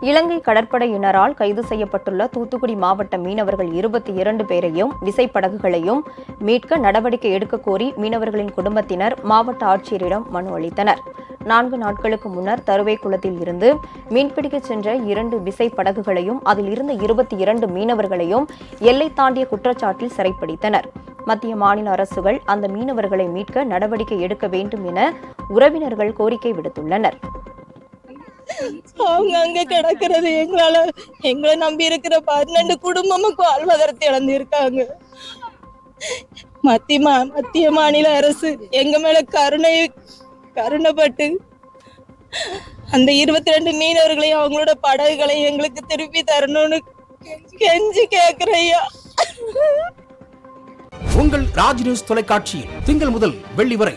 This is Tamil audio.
இலங்கை கடற்படையினரால் கைது செய்யப்பட்டுள்ள தூத்துக்குடி மாவட்ட மீனவர்கள் இருபத்தி இரண்டு பேரையும் விசைப்படகுகளையும் மீட்க நடவடிக்கை எடுக்க கோரி மீனவர்களின் குடும்பத்தினர் மாவட்ட ஆட்சியரிடம் மனு அளித்தனர். நான்கு நாட்களுக்கு முன்னர் தருவைக்குளத்தில் இருந்து மீன்பிடிக்கச் சென்ற இரண்டு விசைப்படகுகளையும் அதில் இருந்த இருபத்தி இரண்டு மீனவர்களையும் எல்லை தாண்டிய குற்றச்சாட்டில் சிறைப்பிடித்தனர். மத்திய மாநில அரசுகள் அந்த மீனவர்களை மீட்க நடவடிக்கை எடுக்க வேண்டும் என உறவினர்கள் கோரிக்கை விடுத்துள்ளனர். அவங்க அங்க கிடக்கிறது எங்களால எங்களை நம்பி இருக்கிற பன்னெண்டு குடும்பமும் வாழ்வாதாரத்தை இழந்து இருக்காங்க மத்திய மா மத்திய மாநில அரசு எங்க மேல கருணை கருணைப்பட்டு அந்த இருபத்தி ரெண்டு மீனவர்களையும் அவங்களோட படகுகளையும் எங்களுக்கு திருப்பி தரணும்னு கெஞ்சி கேக்குறையா உங்கள் ராஜ் நியூஸ் தொலைக்காட்சியில் திங்கள் முதல் வெள்ளி வரை